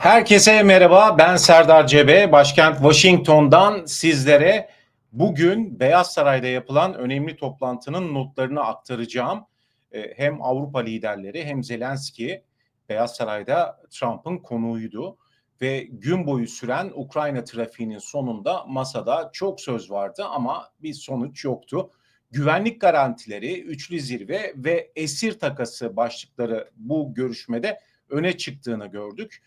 Herkese merhaba. Ben Serdar Cebe. Başkent Washington'dan sizlere bugün Beyaz Saray'da yapılan önemli toplantının notlarını aktaracağım. Ee, Hem Avrupa liderleri hem Zelenski Beyaz Saray'da Trump'ın konuğuydu ve gün boyu süren Ukrayna trafiğinin sonunda masada çok söz vardı ama bir sonuç yoktu. Güvenlik garantileri, üçlü zirve ve esir takası başlıkları bu görüşmede öne çıktığını gördük.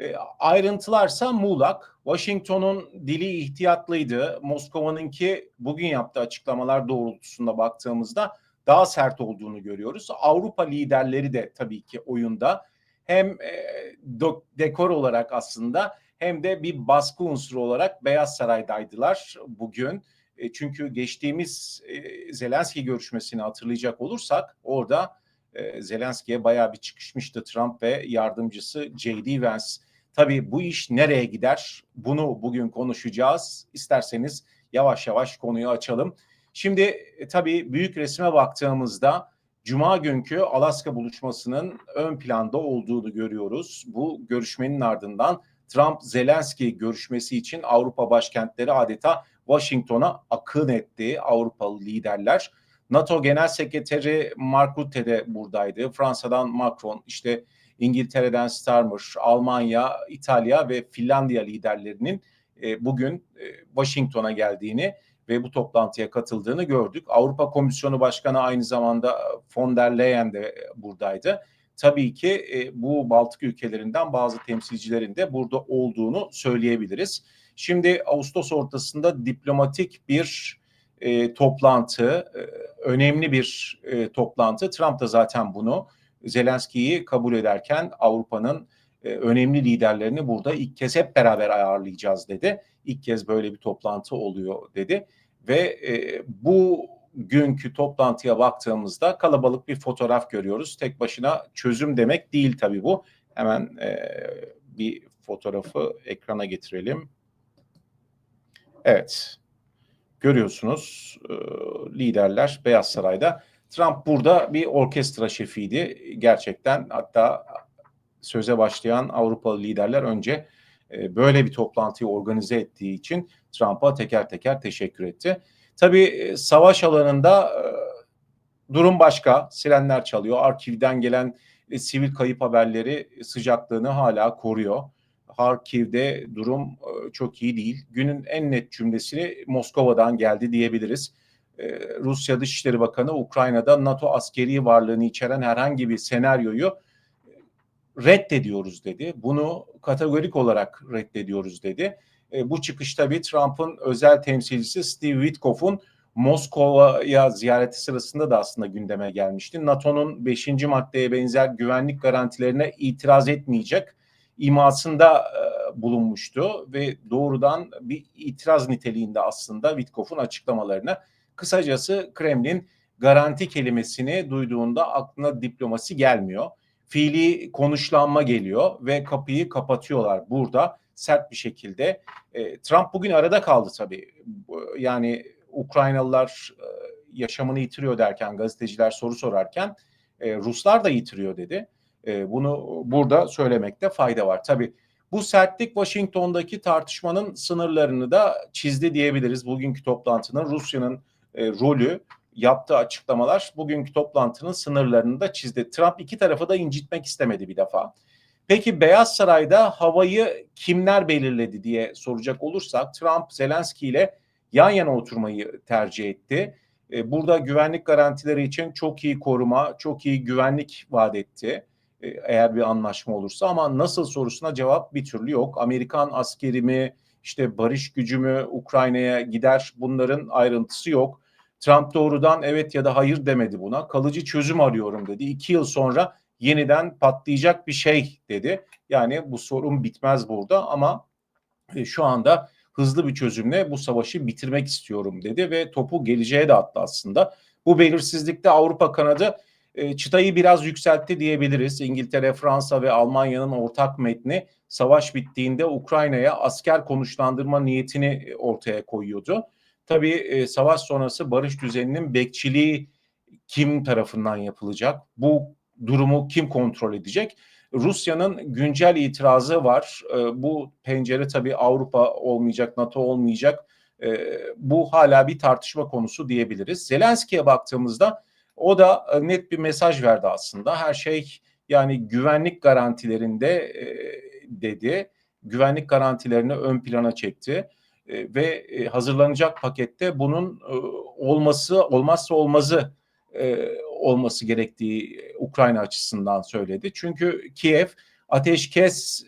E, ayrıntılarsa muğlak. Washington'un dili ihtiyatlıydı. Moskova'nınki bugün yaptığı açıklamalar doğrultusunda baktığımızda daha sert olduğunu görüyoruz. Avrupa liderleri de tabii ki oyunda hem e, do, dekor olarak aslında hem de bir baskı unsuru olarak Beyaz Saray'daydılar bugün. E, çünkü geçtiğimiz e, Zelenski görüşmesini hatırlayacak olursak orada e, Zelenski'ye bayağı bir çıkışmıştı Trump ve yardımcısı J.D. Vance. Tabii bu iş nereye gider? Bunu bugün konuşacağız. İsterseniz yavaş yavaş konuyu açalım. Şimdi e, tabii büyük resme baktığımızda Cuma günkü Alaska buluşmasının ön planda olduğunu görüyoruz. Bu görüşmenin ardından Trump-Zelenski görüşmesi için Avrupa başkentleri adeta Washington'a akın etti Avrupalı liderler. NATO Genel Sekreteri Mark Rutte de buradaydı. Fransa'dan Macron, işte İngiltere'den Starmer, Almanya, İtalya ve Finlandiya liderlerinin e, bugün e, Washington'a geldiğini ve bu toplantıya katıldığını gördük. Avrupa Komisyonu Başkanı aynı zamanda von der Leyen de buradaydı. Tabii ki e, bu Baltık ülkelerinden bazı temsilcilerin de burada olduğunu söyleyebiliriz. Şimdi Ağustos ortasında diplomatik bir e, toplantı, e, önemli bir e, toplantı. Trump da zaten bunu Zelenski'yi kabul ederken Avrupa'nın e, önemli liderlerini burada ilk kez hep beraber ayarlayacağız dedi. İlk kez böyle bir toplantı oluyor dedi ve e, bu günkü toplantıya baktığımızda kalabalık bir fotoğraf görüyoruz. Tek başına çözüm demek değil tabii bu. Hemen e, bir fotoğrafı ekrana getirelim. Evet. Görüyorsunuz liderler Beyaz Saray'da. Trump burada bir orkestra şefiydi. Gerçekten hatta söze başlayan Avrupalı liderler önce e, böyle bir toplantıyı organize ettiği için Trump'a teker teker teşekkür etti. Tabii e, savaş alanında e, durum başka. Sirenler çalıyor. Arkiv'den gelen sivil kayıp haberleri sıcaklığını hala koruyor. Harkiv'de durum çok iyi değil. Günün en net cümlesini Moskova'dan geldi diyebiliriz. E, Rusya Dışişleri Bakanı Ukrayna'da NATO askeri varlığını içeren herhangi bir senaryoyu reddediyoruz dedi. Bunu kategorik olarak reddediyoruz dedi. E, bu çıkış tabii Trump'ın özel temsilcisi Steve Witkoff'un Moskova'ya ziyareti sırasında da aslında gündeme gelmişti. NATO'nun 5. maddeye benzer güvenlik garantilerine itiraz etmeyecek imasında e, bulunmuştu ve doğrudan bir itiraz niteliğinde aslında Witkoff'un açıklamalarına Kısacası Kremlin garanti kelimesini duyduğunda aklına diplomasi gelmiyor. Fiili konuşlanma geliyor ve kapıyı kapatıyorlar burada sert bir şekilde. E, Trump bugün arada kaldı tabii. Yani Ukraynalılar e, yaşamını yitiriyor derken gazeteciler soru sorarken e, Ruslar da yitiriyor dedi. E, bunu burada söylemekte fayda var. Tabii bu sertlik Washington'daki tartışmanın sınırlarını da çizdi diyebiliriz. Bugünkü toplantının Rusya'nın e, rolü yaptığı açıklamalar bugünkü toplantının sınırlarını da çizdi. Trump iki tarafı da incitmek istemedi bir defa. Peki Beyaz Saray'da havayı kimler belirledi diye soracak olursak Trump Zelenski ile yan yana oturmayı tercih etti. E, burada güvenlik garantileri için çok iyi koruma, çok iyi güvenlik vaat etti. E, eğer bir anlaşma olursa ama nasıl sorusuna cevap bir türlü yok. Amerikan askeri mi, işte barış gücü mü Ukrayna'ya gider bunların ayrıntısı yok. Trump doğrudan evet ya da hayır demedi buna. Kalıcı çözüm arıyorum dedi. İki yıl sonra yeniden patlayacak bir şey dedi. Yani bu sorun bitmez burada ama e, şu anda hızlı bir çözümle bu savaşı bitirmek istiyorum dedi ve topu geleceğe de attı aslında. Bu belirsizlikte Avrupa kanadı e, çıtayı biraz yükseltti diyebiliriz. İngiltere, Fransa ve Almanya'nın ortak metni savaş bittiğinde Ukrayna'ya asker konuşlandırma niyetini e, ortaya koyuyordu. Tabii e, savaş sonrası barış düzeninin bekçiliği kim tarafından yapılacak? Bu durumu kim kontrol edecek? Rusya'nın güncel itirazı var. Bu pencere tabii Avrupa olmayacak, NATO olmayacak. Bu hala bir tartışma konusu diyebiliriz. Zelenski'ye baktığımızda o da e, net bir mesaj verdi aslında. Her şey yani güvenlik garantilerinde e, dedi. Güvenlik garantilerini ön plana çekti e, ve hazırlanacak pakette bunun olması olmazsa olmazı olması gerektiği Ukrayna açısından söyledi. Çünkü Kiev ateşkes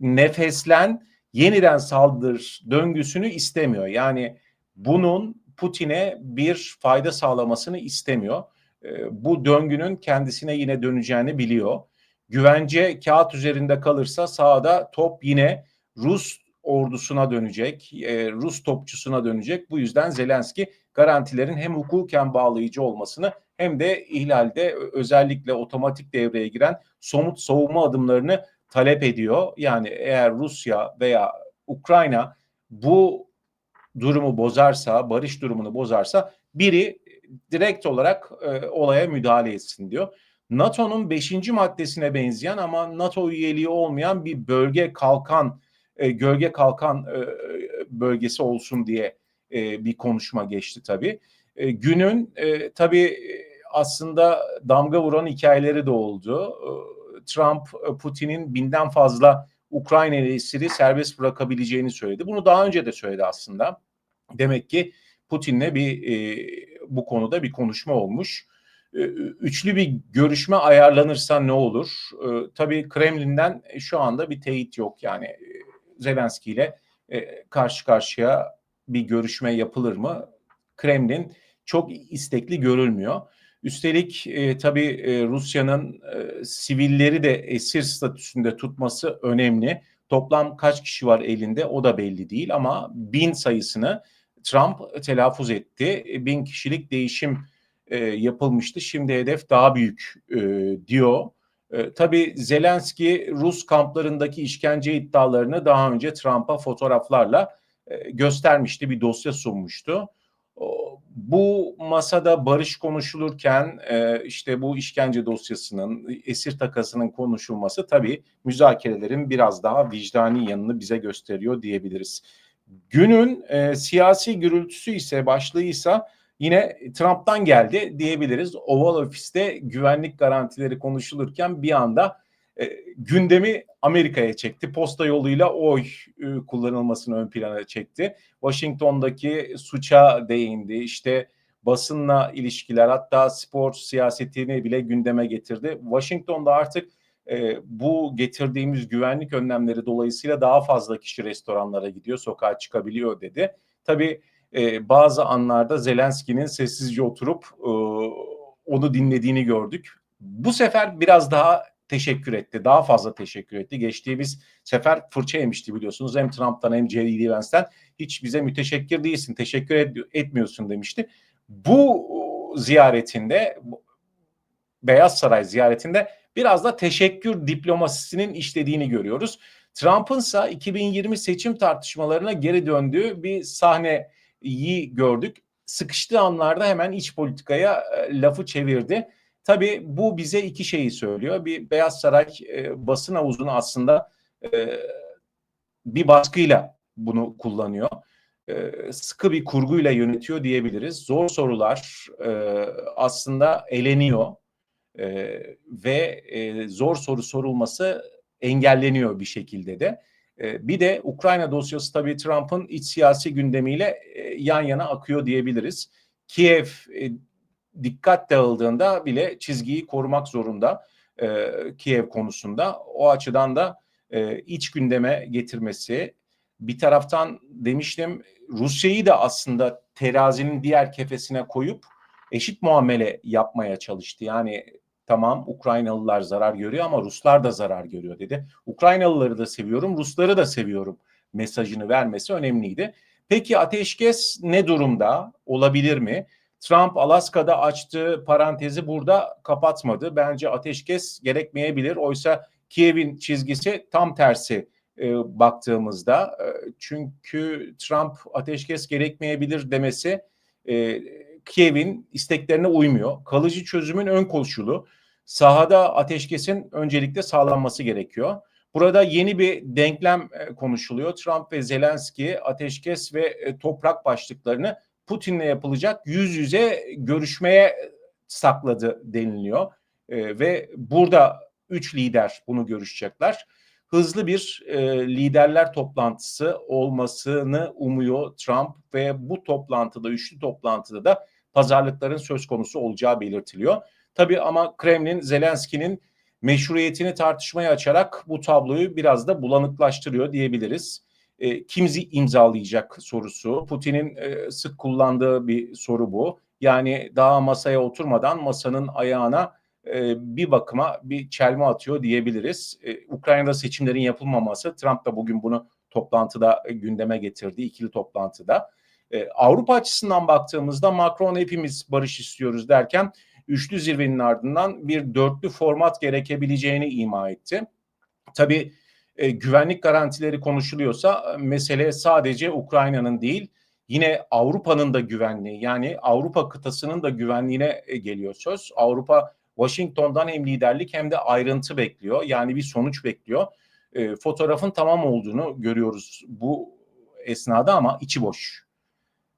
nefeslen yeniden saldır döngüsünü istemiyor. Yani bunun Putin'e bir fayda sağlamasını istemiyor. Ee, bu döngünün kendisine yine döneceğini biliyor. Güvence kağıt üzerinde kalırsa sahada top yine Rus ordusuna dönecek, e, Rus topçusuna dönecek. Bu yüzden Zelenski garantilerin hem hukuken bağlayıcı olmasını hem de ihlalde özellikle otomatik devreye giren somut savunma adımlarını talep ediyor. Yani eğer Rusya veya Ukrayna bu durumu bozarsa, barış durumunu bozarsa biri direkt olarak e, olaya müdahale etsin diyor. NATO'nun 5. maddesine benzeyen ama NATO üyeliği olmayan bir bölge kalkan, e, gölge kalkan e, bölgesi olsun diye e, bir konuşma geçti tabii. E, günün e, tabii aslında damga vuran hikayeleri de oldu. E, Trump, e, Putin'in binden fazla Ukrayna esiri serbest bırakabileceğini söyledi. Bunu daha önce de söyledi aslında. Demek ki Putin'le bir e, bu konuda bir konuşma olmuş. E, üçlü bir görüşme ayarlanırsa ne olur? E, tabii Kremlin'den şu anda bir teyit yok. Yani e, Zelenski ile e, karşı karşıya bir görüşme yapılır mı? Kremlin çok istekli görülmüyor. Üstelik e, tabii e, Rusya'nın e, sivilleri de esir statüsünde tutması önemli. Toplam kaç kişi var elinde o da belli değil ama bin sayısını Trump telaffuz etti. E, bin kişilik değişim e, yapılmıştı. Şimdi hedef daha büyük e, diyor. E, tabii Zelenski Rus kamplarındaki işkence iddialarını daha önce Trump'a fotoğraflarla e, göstermişti. Bir dosya sunmuştu. O, bu masada barış konuşulurken e, işte bu işkence dosyasının, esir takasının konuşulması tabii müzakerelerin biraz daha vicdani yanını bize gösteriyor diyebiliriz. Günün e, siyasi gürültüsü ise başlığıysa yine Trump'tan geldi diyebiliriz. Oval Ofis'te güvenlik garantileri konuşulurken bir anda e, gündemi Amerika'ya çekti. Posta yoluyla oy e, kullanılmasını ön plana çekti. Washington'daki suça değindi. İşte basınla ilişkiler hatta spor siyasetini bile gündeme getirdi. Washington'da artık e, bu getirdiğimiz güvenlik önlemleri dolayısıyla daha fazla kişi restoranlara gidiyor, sokağa çıkabiliyor dedi. Tabii e, bazı anlarda Zelenski'nin sessizce oturup e, onu dinlediğini gördük. Bu sefer biraz daha teşekkür etti. Daha fazla teşekkür etti. Geçtiğimiz sefer fırça yemişti biliyorsunuz. Hem Trump'tan hem J.D. Vance'den hiç bize müteşekkir değilsin, teşekkür et, etmiyorsun demişti. Bu ziyaretinde Beyaz Saray ziyaretinde biraz da teşekkür diplomasisinin işlediğini görüyoruz. Trump'ın ise 2020 seçim tartışmalarına geri döndüğü bir sahneyi gördük. Sıkıştığı anlarda hemen iç politikaya e, lafı çevirdi. Tabii bu bize iki şeyi söylüyor. Bir Beyaz Saray e, basın havuzunu aslında e, bir baskıyla bunu kullanıyor. E, sıkı bir kurguyla yönetiyor diyebiliriz. Zor sorular e, aslında eleniyor e, ve e, zor soru sorulması engelleniyor bir şekilde de. E, bir de Ukrayna dosyası tabii Trump'ın iç siyasi gündemiyle e, yan yana akıyor diyebiliriz. Kiev e, dikkat dağıldığında bile çizgiyi korumak zorunda e, Kiev konusunda. O açıdan da e, iç gündeme getirmesi. Bir taraftan demiştim Rusya'yı da aslında terazinin diğer kefesine koyup eşit muamele yapmaya çalıştı. Yani Tamam Ukraynalılar zarar görüyor ama Ruslar da zarar görüyor dedi. Ukraynalıları da seviyorum, Rusları da seviyorum mesajını vermesi önemliydi. Peki ateşkes ne durumda? Olabilir mi? Trump Alaska'da açtığı parantezi burada kapatmadı. Bence ateşkes gerekmeyebilir. Oysa Kiev'in çizgisi tam tersi e, baktığımızda. E, çünkü Trump ateşkes gerekmeyebilir demesi e, Kiev'in isteklerine uymuyor. Kalıcı çözümün ön koşulu sahada ateşkesin öncelikle sağlanması gerekiyor. Burada yeni bir denklem e, konuşuluyor. Trump ve Zelenski ateşkes ve e, toprak başlıklarını Putin'le yapılacak yüz yüze görüşmeye sakladı deniliyor. E, ve burada üç lider bunu görüşecekler. Hızlı bir e, liderler toplantısı olmasını umuyor Trump ve bu toplantıda, üçlü toplantıda da pazarlıkların söz konusu olacağı belirtiliyor. Tabii ama Kremlin Zelenski'nin meşruiyetini tartışmaya açarak bu tabloyu biraz da bulanıklaştırıyor diyebiliriz. E, kim imzalayacak sorusu. Putin'in e, sık kullandığı bir soru bu. Yani daha masaya oturmadan masanın ayağına e, bir bakıma bir çelme atıyor diyebiliriz. E, Ukrayna'da seçimlerin yapılmaması Trump da bugün bunu toplantıda e, gündeme getirdi, ikili toplantıda. E, Avrupa açısından baktığımızda Macron hepimiz barış istiyoruz derken üçlü zirvenin ardından bir dörtlü format gerekebileceğini ima etti. Tabii e, güvenlik garantileri konuşuluyorsa mesele sadece Ukrayna'nın değil yine Avrupa'nın da güvenliği yani Avrupa kıtasının da güvenliğine e, geliyor söz. Avrupa Washington'dan hem liderlik hem de ayrıntı bekliyor. Yani bir sonuç bekliyor. E, fotoğrafın tamam olduğunu görüyoruz bu esnada ama içi boş.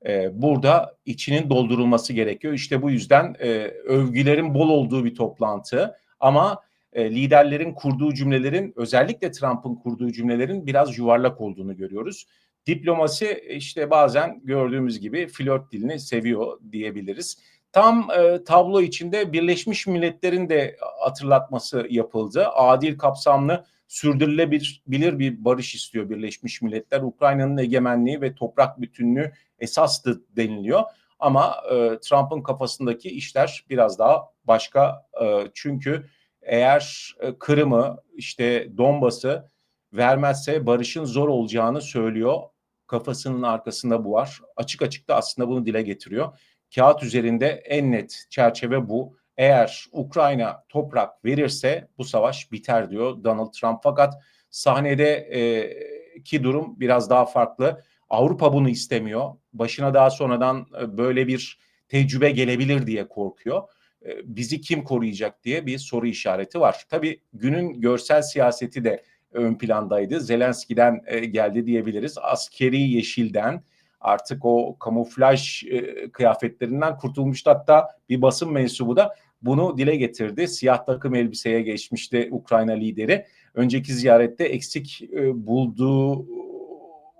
E, burada içinin doldurulması gerekiyor. İşte bu yüzden e, övgülerin bol olduğu bir toplantı ama e, liderlerin kurduğu cümlelerin özellikle Trump'ın kurduğu cümlelerin biraz yuvarlak olduğunu görüyoruz. Diplomasi işte bazen gördüğümüz gibi flört dilini seviyor diyebiliriz. Tam e, tablo içinde Birleşmiş Milletler'in de hatırlatması yapıldı. Adil, kapsamlı, sürdürülebilir bir barış istiyor Birleşmiş Milletler. Ukrayna'nın egemenliği ve toprak bütünlüğü esastı deniliyor. Ama e, Trump'ın kafasındaki işler biraz daha başka. E, çünkü eğer e, Kırım'ı işte Donbas'ı vermezse barışın zor olacağını söylüyor. Kafasının arkasında bu var. Açık açık da aslında bunu dile getiriyor. Kağıt üzerinde en net çerçeve bu. Eğer Ukrayna toprak verirse bu savaş biter diyor Donald Trump. Fakat sahnede e, ki durum biraz daha farklı. Avrupa bunu istemiyor. Başına daha sonradan e, böyle bir tecrübe gelebilir diye korkuyor. E, bizi kim koruyacak diye bir soru işareti var. Tabii günün görsel siyaseti de ön plandaydı. Zelenski'den e, geldi diyebiliriz. Askeri yeşilden artık o kamuflaj kıyafetlerinden kurtulmuştu. Hatta bir basın mensubu da bunu dile getirdi. Siyah takım elbiseye geçmişti Ukrayna lideri. Önceki ziyarette eksik bulduğu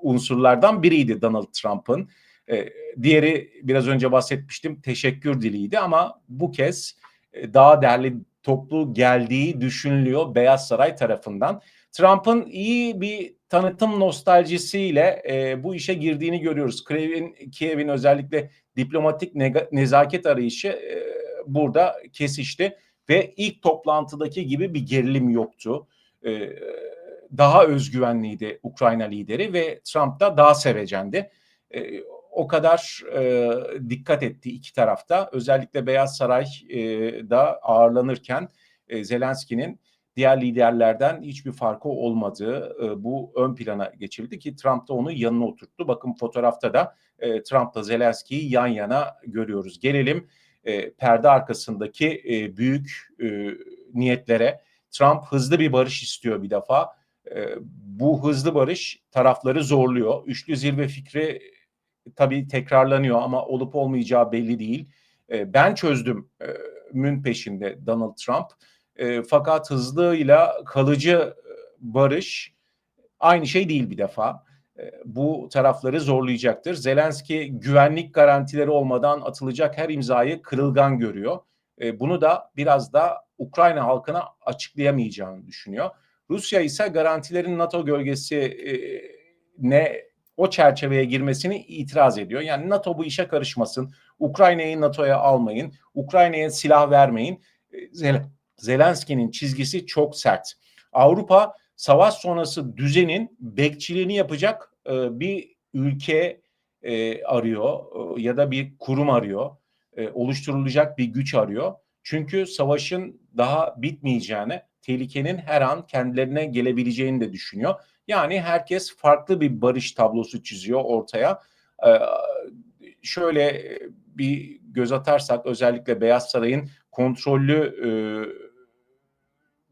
unsurlardan biriydi Donald Trump'ın. E, diğeri biraz önce bahsetmiştim teşekkür diliydi ama bu kez e, daha değerli toplu geldiği düşünülüyor Beyaz Saray tarafından. Trump'ın iyi bir tanıtım nostaljisiyle e, bu işe girdiğini görüyoruz. Kiev'in Kiev'in özellikle diplomatik nezaket arayışı e, burada kesişti ve ilk toplantıdaki gibi bir gerilim yoktu. E, daha özgüvenliydi Ukrayna lideri ve Trump da daha sevecendi. E, o kadar e, dikkat etti iki tarafta. Özellikle Beyaz Saray'da e, ağırlanırken e, Zelenski'nin diğer liderlerden hiçbir farkı olmadığı e, bu ön plana geçirildi ki Trump da onu yanına oturttu. Bakın fotoğrafta da e, Trump'la Zelenski'yi yan yana görüyoruz. Gelelim e, perde arkasındaki e, büyük e, niyetlere. Trump hızlı bir barış istiyor bir defa e, bu hızlı barış tarafları zorluyor. Üçlü zirve fikri tabii tekrarlanıyor ama olup olmayacağı belli değil. E, ben çözdüm e, mün peşinde Donald Trump. E, fakat hızlıyla kalıcı barış aynı şey değil bir defa. E, bu tarafları zorlayacaktır. Zelenski güvenlik garantileri olmadan atılacak her imzayı kırılgan görüyor. E, bunu da biraz da Ukrayna halkına açıklayamayacağını düşünüyor. Rusya ise garantilerin NATO gölgesi e, ne o çerçeveye girmesini itiraz ediyor. Yani NATO bu işe karışmasın. Ukrayna'yı NATO'ya almayın. Ukrayna'ya silah vermeyin. E, Zelenski'nin çizgisi çok sert. Avrupa savaş sonrası düzenin bekçiliğini yapacak e, bir ülke e, arıyor e, ya da bir kurum arıyor. E, oluşturulacak bir güç arıyor. Çünkü savaşın daha bitmeyeceğini, tehlikenin her an kendilerine gelebileceğini de düşünüyor. Yani herkes farklı bir barış tablosu çiziyor ortaya. E, şöyle bir göz atarsak özellikle Beyaz Saray'ın kontrollü e,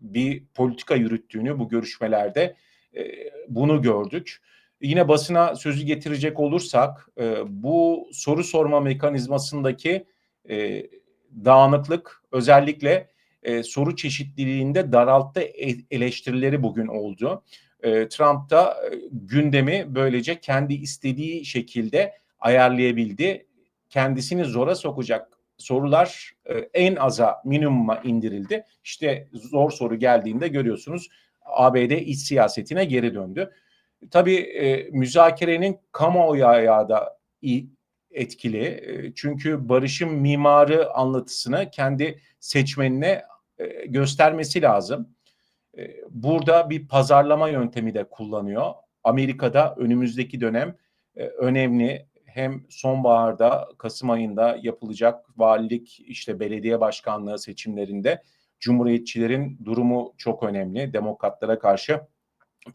bir politika yürüttüğünü bu görüşmelerde e, bunu gördük. Yine basına sözü getirecek olursak e, bu soru sorma mekanizmasındaki e, dağınıklık özellikle e, soru çeşitliliğinde daralttı e, eleştirileri bugün oldu. E, Trump da e, gündemi böylece kendi istediği şekilde ayarlayabildi. Kendisini zora sokacak sorular e, en aza minimuma indirildi. İşte zor soru geldiğinde görüyorsunuz ABD iç siyasetine geri döndü. Tabii e, müzakerenin kamuoyu da etkili. E, çünkü barışın mimarı anlatısını kendi seçmenine e, göstermesi lazım. Burada bir pazarlama yöntemi de kullanıyor. Amerika'da önümüzdeki dönem önemli hem sonbaharda Kasım ayında yapılacak valilik işte belediye başkanlığı seçimlerinde Cumhuriyetçilerin durumu çok önemli. Demokratlara karşı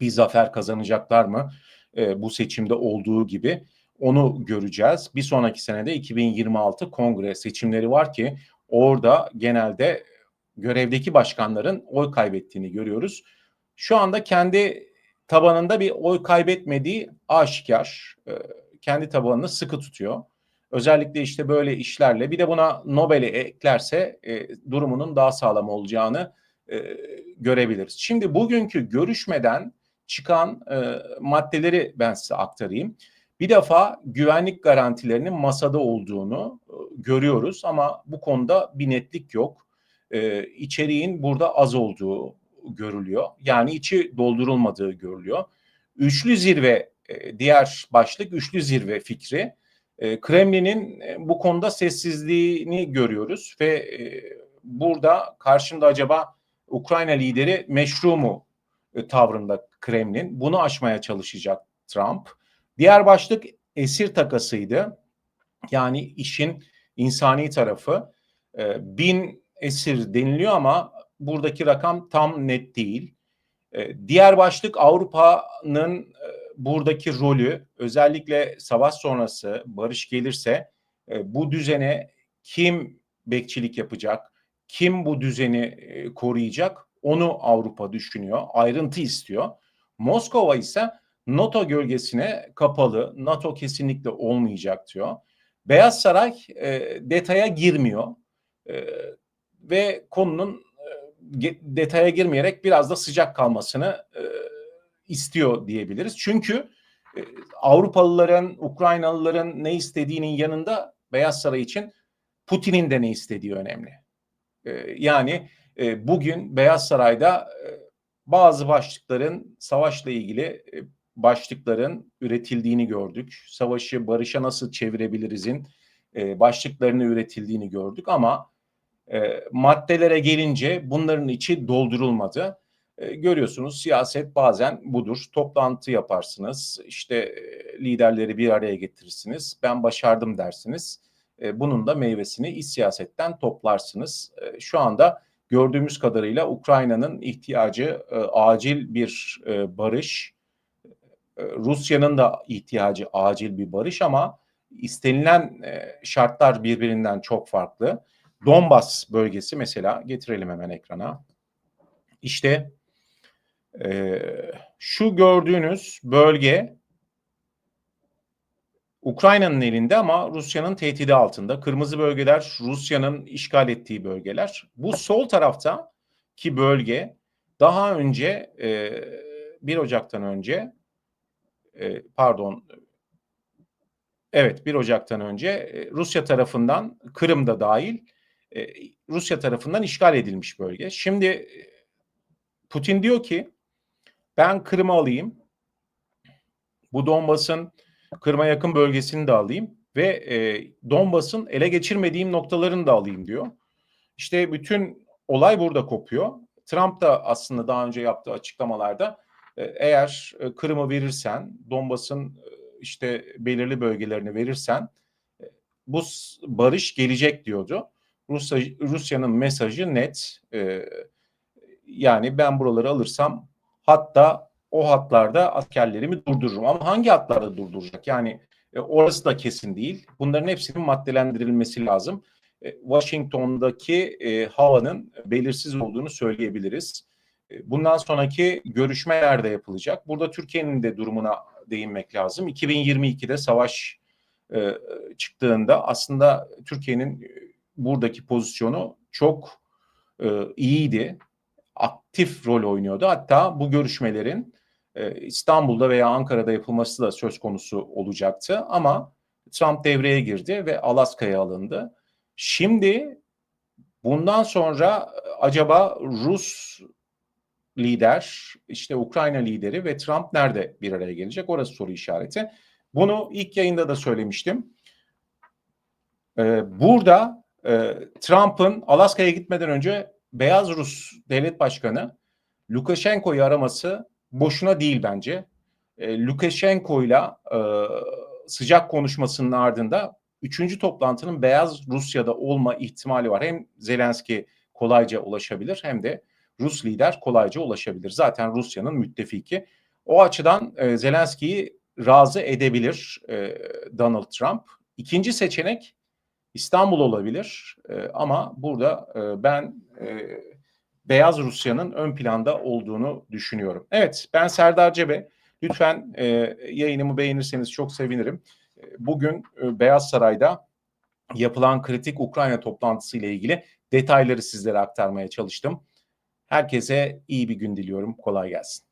bir zafer kazanacaklar mı? E, bu seçimde olduğu gibi onu göreceğiz. Bir sonraki senede 2026 kongre seçimleri var ki orada genelde görevdeki başkanların oy kaybettiğini görüyoruz. Şu anda kendi tabanında bir oy kaybetmediği aşikar. E, kendi tabanını sıkı tutuyor. Özellikle işte böyle işlerle bir de buna Nobel'i eklerse e, durumunun daha sağlam olacağını e, görebiliriz. Şimdi bugünkü görüşmeden çıkan e, maddeleri ben size aktarayım. Bir defa güvenlik garantilerinin masada olduğunu e, görüyoruz ama bu konuda bir netlik yok. E, içeriğin burada az olduğu görülüyor. Yani içi doldurulmadığı görülüyor. Üçlü zirve e, diğer başlık üçlü zirve fikri. E, Kremlin'in e, bu konuda sessizliğini görüyoruz ve burada karşında acaba Ukrayna lideri meşru mu tavrında Kremlin. Bunu aşmaya çalışacak Trump. Diğer başlık esir takasıydı. Yani işin insani tarafı. Bin esir deniliyor ama buradaki rakam tam net değil. Diğer başlık Avrupa'nın buradaki rolü özellikle savaş sonrası barış gelirse e, bu düzene kim bekçilik yapacak, kim bu düzeni e, koruyacak onu Avrupa düşünüyor, ayrıntı istiyor. Moskova ise NATO gölgesine kapalı, NATO kesinlikle olmayacak diyor. Beyaz Saray e, detaya girmiyor e, ve konunun e, detaya girmeyerek biraz da sıcak kalmasını e, istiyor diyebiliriz. Çünkü e, Avrupalıların, Ukraynalıların ne istediğinin yanında Beyaz Saray için Putin'in de ne istediği önemli. E, yani e, bugün Beyaz Saray'da e, bazı başlıkların savaşla ilgili e, başlıkların üretildiğini gördük. Savaşı barışa nasıl çevirebilirizin e, başlıklarını üretildiğini gördük ama e, maddelere gelince bunların içi doldurulmadı. E, görüyorsunuz siyaset bazen budur. Toplantı yaparsınız, işte e, liderleri bir araya getirirsiniz, ben başardım dersiniz. E, bunun da meyvesini iç siyasetten toplarsınız. E, şu anda gördüğümüz kadarıyla Ukrayna'nın ihtiyacı e, acil bir e, barış, Rusya'nın da ihtiyacı acil bir barış ama istenilen şartlar birbirinden çok farklı. Donbas bölgesi mesela getirelim hemen ekrana. İşte e, şu gördüğünüz bölge Ukrayna'nın elinde ama Rusya'nın tehdidi altında. Kırmızı bölgeler Rusya'nın işgal ettiği bölgeler. Bu sol tarafta ki bölge daha önce e, 1 Ocak'tan önce e, pardon evet 1 Ocak'tan önce e, Rusya tarafından Kırım'da dahil e, Rusya tarafından işgal edilmiş bölge. Şimdi e, Putin diyor ki ben Kırım'ı alayım. Bu Donbas'ın Kırım'a yakın bölgesini de alayım ve e, Donbas'ın ele geçirmediğim noktalarını da alayım diyor. İşte bütün olay burada kopuyor. Trump da aslında daha önce yaptığı açıklamalarda e, eğer e, Kırım'ı verirsen, Donbas'ın e, işte belirli bölgelerini verirsen e, bu barış gelecek diyordu. Rusya, Rusya'nın mesajı net. E, yani ben buraları alırsam hatta o hatlarda askerlerimi durdururum. Ama hangi hatlarda durduracak? Yani e, orası da kesin değil. Bunların hepsinin maddelendirilmesi lazım. E, Washington'daki e, havanın belirsiz olduğunu söyleyebiliriz. E, Bundan sonraki görüşmeler de yapılacak. Burada Türkiye'nin de durumuna değinmek lazım. 2022'de savaş e, çıktığında aslında Türkiye'nin e, buradaki pozisyonu çok e, iyiydi. Aktif rol oynuyordu. Hatta bu görüşmelerin e, İstanbul'da veya Ankara'da yapılması da söz konusu olacaktı. Ama Trump devreye girdi ve Alaska'ya alındı. Şimdi bundan sonra e, acaba Rus lider, işte Ukrayna lideri ve Trump nerede bir araya gelecek? Orası soru işareti. Bunu ilk yayında da söylemiştim. Ee, burada e, Trump'ın Alaska'ya gitmeden önce Beyaz Rus Devlet Başkanı Lukashenko'yu araması boşuna değil bence. E, Lukashenko'yla e, sıcak konuşmasının ardında üçüncü toplantının Beyaz Rusya'da olma ihtimali var. Hem Zelenski kolayca ulaşabilir hem de Rus lider kolayca ulaşabilir. Zaten Rusya'nın müttefiki. O açıdan e, Zelenski'yi razı edebilir e, Donald Trump. İkinci seçenek İstanbul olabilir E, ama burada e, ben e, beyaz Rusya'nın ön planda olduğunu düşünüyorum. Evet ben Serdar Cebe. Lütfen e, yayınımı beğenirseniz çok sevinirim. E, bugün e, Beyaz Saray'da yapılan kritik Ukrayna toplantısı ile ilgili detayları sizlere aktarmaya çalıştım. Herkese iyi bir gün diliyorum. Kolay gelsin.